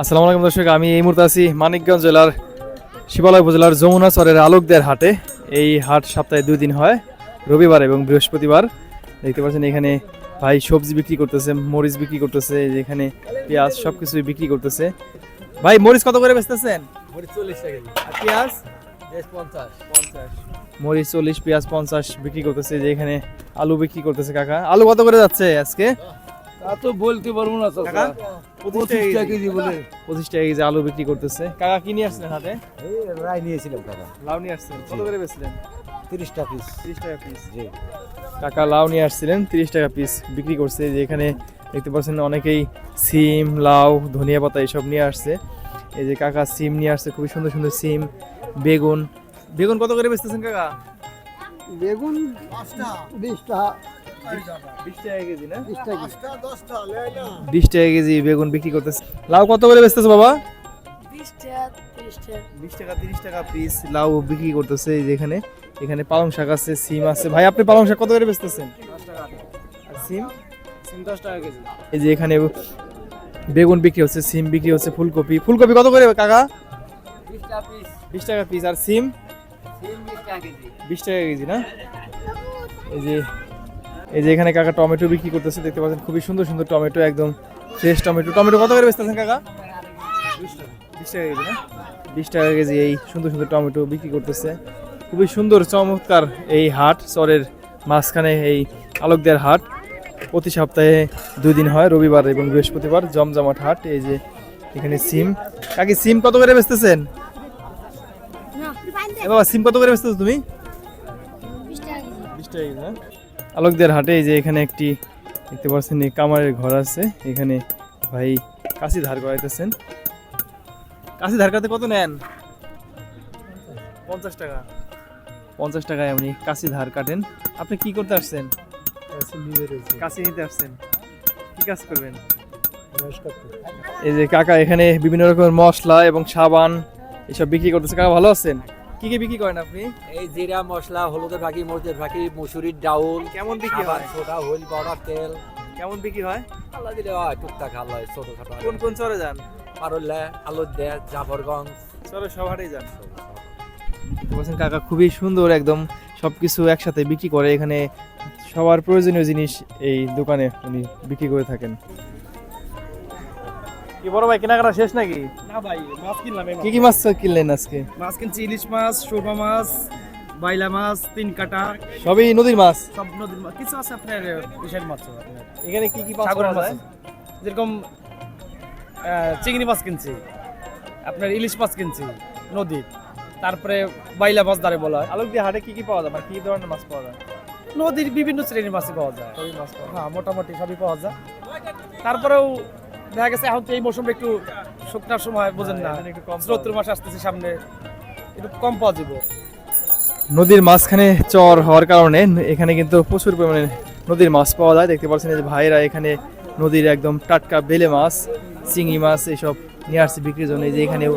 আসসালামু আলাইকুম দর্শক আমি এই মুহূর্তে আছি মানিকগঞ্জ জেলার শিবালয় উপজেলার যমুনা চরের আলোকদের হাটে। এই হাট সপ্তাহে দুই দিন হয় রবিবার এবং বৃহস্পতিবার। দেখতে পাচ্ছেন এখানে ভাই সবজি বিক্রি করতেছে মরিচ বিক্রি করতেছে এখানে পেঁয়াজ সব কিছু বিক্রি করতেছে। ভাই মরিচ কত করে বেচতেছেন? চল্লিশ টাকা আর পেঁয়াজ? পঞ্চাশ। পঞ্চাশ। মরিচ চল্লিশ পেঁয়াজ পঞ্চাশ বিক্রি করতেছে যে এখানে আলু বিক্রি করতেছে কাকা। আলু কত করে যাচ্ছে আজকে? তা তো বলতে পারব না তো কাকা পঁচিশ টাকা কেজি। বলে। পঁচিশ টাকা কেজি আলু বিক্রি করতেছে। কাকা কি নিয়ে এই রায় নিয়েছিলাম কাকা। লাউ নিয়ে আসছেন। কত করে বেচলেন? তিরিশ টাকা পিস। তিরিশ টাকা পিস। জি। কাকা লাউ নিয়ে আসছিলেন তিরিশ টাকা পিস বিক্রি করছে। যে এখানে দেখতে পাচ্ছেন অনেকেই সিম লাউ ধনিয়া পাতা এসব নিয়ে আসছে। এই যে কাকা সিম নিয়ে আসছে খুবই সুন্দর সুন্দর সিম বেগুন। বেগুন কত করে বেচতেছেন কাকা? বেগুন বিশ টাকা বিশ টাকা কেজি বেগুন বিক্রি করতেছে। লাউ কত করে বেচতেছে বাবা? বিশ টাকা ত্রিশ টাকা পিস লাউ বিক্রি করতেছে এই যে এখানে। এখানে পালং শাক আছে সিম আছে। ভাই আপনি পালং শাক কত করে বেচতেছেন? আর সিম? সিম দশ টাকা কেজি এই যে এখানে বেগুন বিক্রি হচ্ছে সিম বিক্রি হচ্ছে ফুলকপি। ফুলকপি কত করে কাকা? বিশ টাকা পিস বিশ টাকা পিস আর সিম? সিম বিশ টাকা কেজি। বিশ টাকা কেজি না? এই যে এই যে এখানে কাকা টমেটো বিক্রি করতেছে দেখতে পাচ্ছেন খুবই সুন্দর সুন্দর টমেটো একদম ফ্রেশ টমেটো। টমেটো কত করে বেচতেছেন কাকা? বিশ টাকা কেজি না? বিশ টাকা কেজি এই সুন্দর সুন্দর টমেটো বিক্রি করতেছে। খুবই সুন্দর চমৎকার এই হাট চরের মাঝখানে এই আলোকদের হাট। প্রতি সপ্তাহে দুই দিন হয় রবিবার এবং বৃহস্পতিবার জমজমাট হাট এই যে এখানে সিম। কাকি সিম কত করে বেচতেছেন? বাবা সিম কত করে বেচতেছো তুমি? বিশ টাকা কেজি। বিশ টাকা কেজি না? আলোকদের হাটে এই যে এখানে একটি দেখতে পাচ্ছেন এই কামারের ঘর আছে। এখানে ভাই কাশি ধার করাইতেছেন। কাশি ধার করতে কত নেন? পঞ্চাশ টাকা। পঞ্চাশ টাকায় আপনি কাশি ধার কাটেন। আপনি কি করতে আসছেন? কাশি নিতে আসছেন। কি কাজ করবেন? এই যে কাকা এখানে বিভিন্ন রকমের মশলা এবং সাবান এসব বিক্রি করতেছে। কাকা ভালো আছেন? কি কি বিক্রি করেন আপনি? এই জিরা মশলা হলুদের ফাঁকি মরিচের ফাঁকি মুসুরির ডাউল কেমন বিক্রি হয়? সোডা হইল পাউডার তেল। কেমন বিক্রি হয়? আল্লাহ দিলে হয় টুকটাক আল্লাহ ছোট খাটো কোন কোন চরে যান? পারুল্লা আলুর দেয় জাফরগঞ্জ। চরে সব হাটেই যান বলছেন কাকা খুবই সুন্দর একদম সবকিছু একসাথে বিক্রি করে। এখানে সবার প্রয়োজনীয় জিনিস এই দোকানে উনি বিক্রি করে থাকেন। কি বড় ভাই কেনাকাটা শেষ নাকি? না ভাই মাছ কিনলাম কি কি মাছ কিনলেন আজকে? মাছ কিনছি ইলিশ মাছ সুরমা মাছ বাইলা মাছ তিন কাটা। সবই নদীর মাছ? সব নদীর মাছ। কিছু আছে আপনার ইসের মাছ এখানে কি কি মাছ সাগরের মাছ। যেরকম আহ, চিংড়ি মাছ কিনছি আপনার ইলিশ মাছ কিনছি নদীর তারপরে বাইলা মাছ দাঁড়ে বলা হয়। আলোক দিয়ে হাটে কি কি পাওয়া যায়? মানে কি ধরনের মাছ পাওয়া যায়? নদীর বিভিন্ন শ্রেণির মাছই পাওয়া যায়। সবই মাছ পাওয়া যায়। হ্যাঁ মোটামুটি সবই পাওয়া যায়। তারপরেও দেখা গেছে এখন তো এই মৌসুমটা একটু শুকনার সময় বোঝেন না। পাওয়া স্রোত্র মাস আসতেছে সামনে একটু কম পাওয়া যাবে। নদীর মাঝখানে চর হওয়ার কারণে এখানে কিন্তু প্রচুর পরিমাণে নদীর মাছ পাওয়া যায়। দেখতে পাচ্ছেন এই যে ভাইরা এখানে নদীর একদম টাটকা বেলে মাছ চিংড়ি মাছ এইসব নিয়ে আসছে বিক্রির জন্য। এই যে এখানেও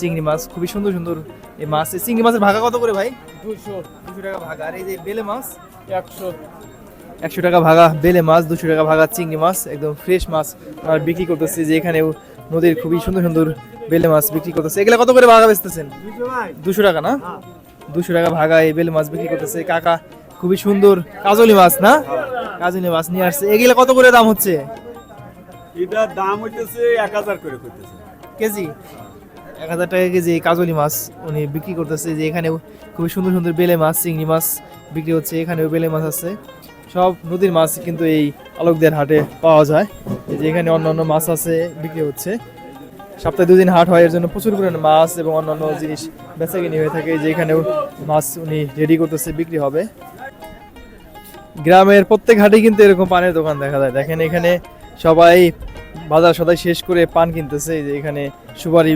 চিংড়ি মাছ খুবই সুন্দর সুন্দর এই মাছ। এই চিংড়ি মাছের ভাগা কত করে ভাই? দুশো দুশো টাকা ভাগা। আর এই যে বেলে মাছ? একশো। একশো টাকা ভাগা বেলে মাছ দুশো টাকা ভাগা চিংড়ি মাছ একদম ফ্রেশ মাছ আর বিক্রি করতেছে যে এখানেও নদীর খুবই সুন্দর সুন্দর বেলে মাছ বিক্রি করতেছে। এগুলা কত করে ভাগা বেচতেছেন? দুশো টাকা না? দুশো টাকা ভাগা এই বেলে মাছ বিক্রি করতেছে। কাকা খুবই সুন্দর কাজলি মাছ না? কাজলি মাছ নিয়ে আসছে। এগুলো কত করে দাম হচ্ছে? এটার দাম হইতেছে এক হাজার করে করতেছে কেজি? এক হাজার টাকা কেজি কাজলি মাছ উনি বিক্রি করতেছে যে এখানেও খুবই সুন্দর সুন্দর বেলে মাছ চিংড়ি মাছ বিক্রি হচ্ছে। এখানেও বেলে মাছ আছে। সব নদীর মাছ কিন্তু এই আলোকদের হাটে পাওয়া যায়। এই যে এখানে অন্য অন্য মাছ আছে, বিক্রি হচ্ছে। সপ্তাহে দুদিন হাট হয়, এর জন্য প্রচুর পরিমাণে মাছ এবং অন্যান্য জিনিস বেচাকিনি হয়ে থাকে। যে এখানেও মাছ উনি রেডি করতেছে, বিক্রি হবে। গ্রামের প্রত্যেক হাটে কিন্তু এরকম পানের দোকান দেখা যায়। দেখেন এখানে সবাই বাজার সদাই শেষ করে পান কিনতেছে। এই যে এখানে সুপারি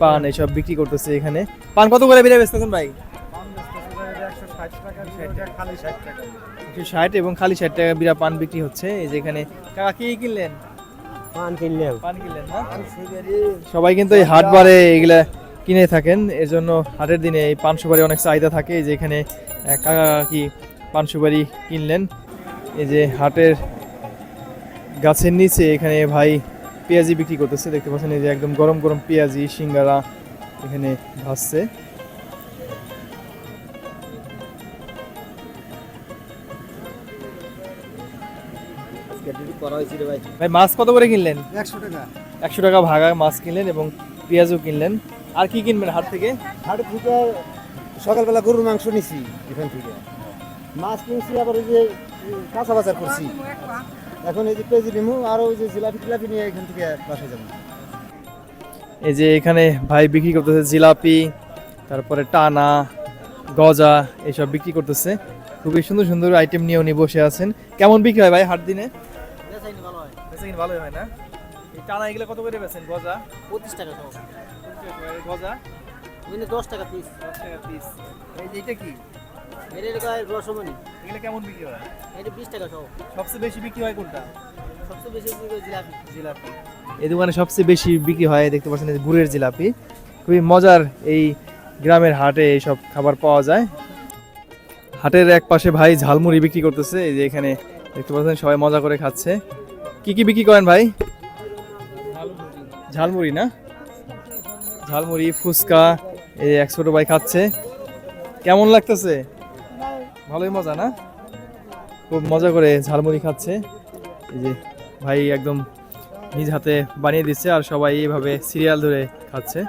পান এসব বিক্রি করতেছে এখানে। পান কত করে বেড়ে বেচতেছেন ভাই? ষাট এবং খালি ষাট টাকা বিরা পান বিক্রি হচ্ছে। এই যে এখানে কাকা কি কিনলেন? পান কিনলাম। পান কিনলেন না সবাই কিন্তু এই হাট বারে এগুলা কিনে থাকেন। এর জন্য হাটের দিনে এই পান সুপারি অনেক চাহিদা থাকে। এই যে এখানে কাকা কি পান সুপারি কিনলেন। এই যে হাটের গাছের নিচে এখানে ভাই পেঁয়াজি বিক্রি করতেছে। দেখতে পাচ্ছেন এই যে একদম গরম গরম পেঁয়াজি সিঙ্গারা এখানে ভাসছে। ভাই। মাছ কত করে কিনলেন? একশো টাকা। একশো টাকা ভাগা মাছ কিনলেন এবং পেঁয়াজও কিনলেন। আর কি কিনবেন হাট থেকে? হাট থেকে সকালবেলা গরুর মাংস নিছি এখান থেকে। মাছ কিনছি আবার ওই যে কাঁচা বাজার করছি। এখন এই যে পেঁয়াজি নিমু আর ওই যে জিলাপি টিলাপি নিয়ে এখান থেকে বাসায় যাব। এই যে এখানে ভাই বিক্রি করতেছে জিলাপি তারপরে টানা গজা এইসব বিক্রি করতেছে। খুবই সুন্দর সুন্দর আইটেম নিয়ে উনি বসে আছেন। কেমন বিক্রি হয় ভাই হাট দিনে? বেচাকিনি ভালোই হয় না? এই টানা এগুলো কত করে বেছেন গজা? পঁচিশ টাকা সহ গজা? দশ টাকা পিস দশ টাকা পিস এই যে এটা কি? এর গায়ে এগুলো কেমন বিক্রি হয়? এটা বিশ টাকা সহ। সবচেয়ে বেশি বিক্রি হয় কোনটা? সবচেয়ে বেশি বিক্রি হয় জিলাপি। জিলাপি। এই দোকানে সবচেয়ে বেশি বিক্রি হয় দেখতে পাচ্ছেন গুড়ের জিলাপি। খুবই মজার এই গ্রামের হাটে এইসব খাবার পাওয়া যায়। হাটের এক পাশে ভাই ঝালমুড়ি বিক্রি করতেছে এই যে এখানে দেখতে পাচ্ছেন সবাই মজা করে খাচ্ছে। কি কি বিক্রি করেন ভাই? ঝালমুড়ি না? ঝালমুড়ি, ফুচকা, এই যে এক ছোট ভাই খাচ্ছে। কেমন লাগতেছে? ভালোই মজা না? খুব মজা করে ঝালমুড়ি খাচ্ছে। এই যে ভাই একদম নিজ হাতে বানিয়ে দিচ্ছে আর সবাই এইভাবে সিরিয়াল ধরে খাচ্ছে।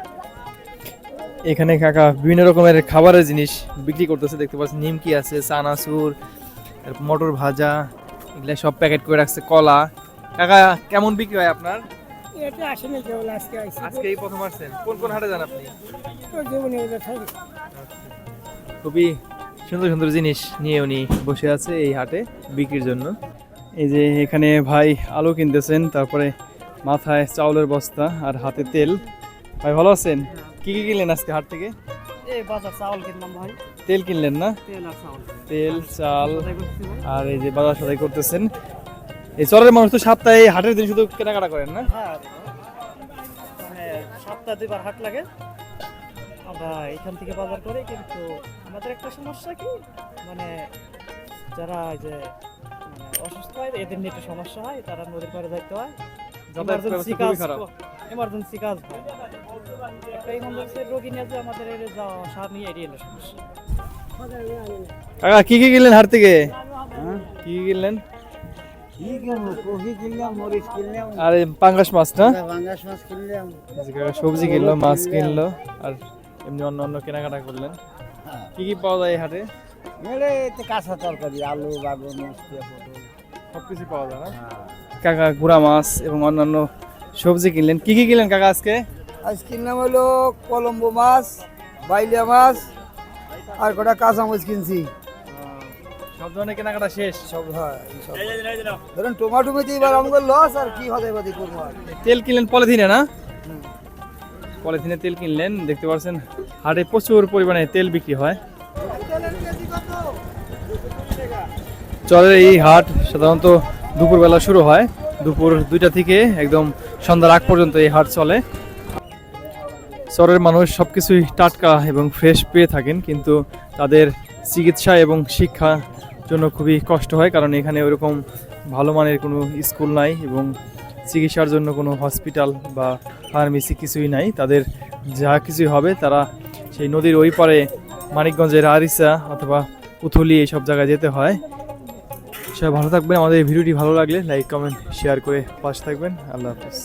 এখানে কাকা বিভিন্ন রকমের খাবারের জিনিস বিক্রি করতেছে। দেখতে পাচ্ছেন, নিমকি আছে, চানাচুর মটর ভাজা, এগুলো সব প্যাকেট করে রাখছে, কলা। কাকা কেমন বিক্রি হয় আপনার? এটা আসেনি কেবল আজকে আইসি আজকে এই প্রথম আসছেন। কোন কোন হাটে যান আপনি? জীবনে ওটা থাকে খুবই সুন্দর সুন্দর জিনিস নিয়ে উনি বসে আছে এই হাটে বিক্রির জন্য। এই যে এখানে ভাই আলু কিনতেছেন তারপরে মাথায় চাউলের বস্তা আর হাতে তেল। ভাই ভালো আছেন? কি কি কিনলেন আজকে হাট থেকে? এই বাজার চাউল কিনলাম ভাই। তেল কিনলেন না? তেল আর চাউল। তেল চাল আর এই যে বাজার সদাই করতেছেন। এই চরের মানুষ তো সপ্তাহে হাটের দিন শুধু কেনাকাটা করেন না? হ্যাঁ মানে সপ্তাহে দুইবার হাট লাগে। আমরা এখান থেকে বাজার করি কিন্তু আমাদের একটা সমস্যা কি মানে যারা যে মানে অসুস্থ হয় এদের নিয়ে একটু সমস্যা হয় তারা নদীর পাড়ে যাইতে হয়। এমার্জেন্সি কাজ এমার্জেন্সি কাজ হয়। একটা ইমার্জেন্সি রোগী নিয়ে যে আমাদের এই যাওয়া আসা নিয়ে এড়িয়ে সমস্যা। কাকা কি কি কিনলেন হাট থেকে? কি কি কিনলেন? আর পাঙ্গাস মাছ না? সবজি কিনলো মাছ কিনলো আর এমনি অন্য অন্য কেনাকাটা করলেন। কি কি পাওয়া যায় এই হাটে? মেলে কাঁচা তরকারি আলু বাগুন সবকিছু পাওয়া যায় না? কাকা গুড়া মাছ এবং অন্যান্য সবজি কিনলেন। কি কি কিনলেন কাকা আজকে? আজ কিনলাম হলো কলম্বো মাছ বাইলিয়া মাছ আর কটা কাঁচা মাছ কিনছি। সব ধরনের কেনাকাটা শেষ। সব হয় ধরেন টমাটো মেতে এবার আমাকে লস আর কি হতে পারি করব তেল কিনলেন পলিথিনে না? পলিথিনে তেল কিনলেন দেখতে পাচ্ছেন হাটে প্রচুর পরিমাণে তেল বিক্রি হয়। চরের এই হাট সাধারণত দুপুরবেলা শুরু হয়। দুপুর দুইটা থেকে একদম সন্ধ্যার আগ পর্যন্ত এই হাট চলে। চরের মানুষ সব কিছুই টাটকা এবং ফ্রেশ পেয়ে থাকেন কিন্তু তাদের চিকিৎসা এবং শিক্ষা জন্য খুবই কষ্ট হয়, কারণ এখানে ওরকম ভালো মানের কোনো স্কুল নাই এবং চিকিৎসার জন্য কোনো হসপিটাল বা ফার্মেসি কিছুই নাই। তাদের যা কিছুই হবে তারা সেই নদীর ওই পারে মানিকগঞ্জের আরিসা অথবা পুথলি এইসব জায়গায় যেতে হয়। সবাই ভালো থাকবেন। আমাদের ভিডিওটি ভালো লাগলে লাইক কমেন্ট শেয়ার করে পাশে থাকবেন। আল্লাহ হাফিজ।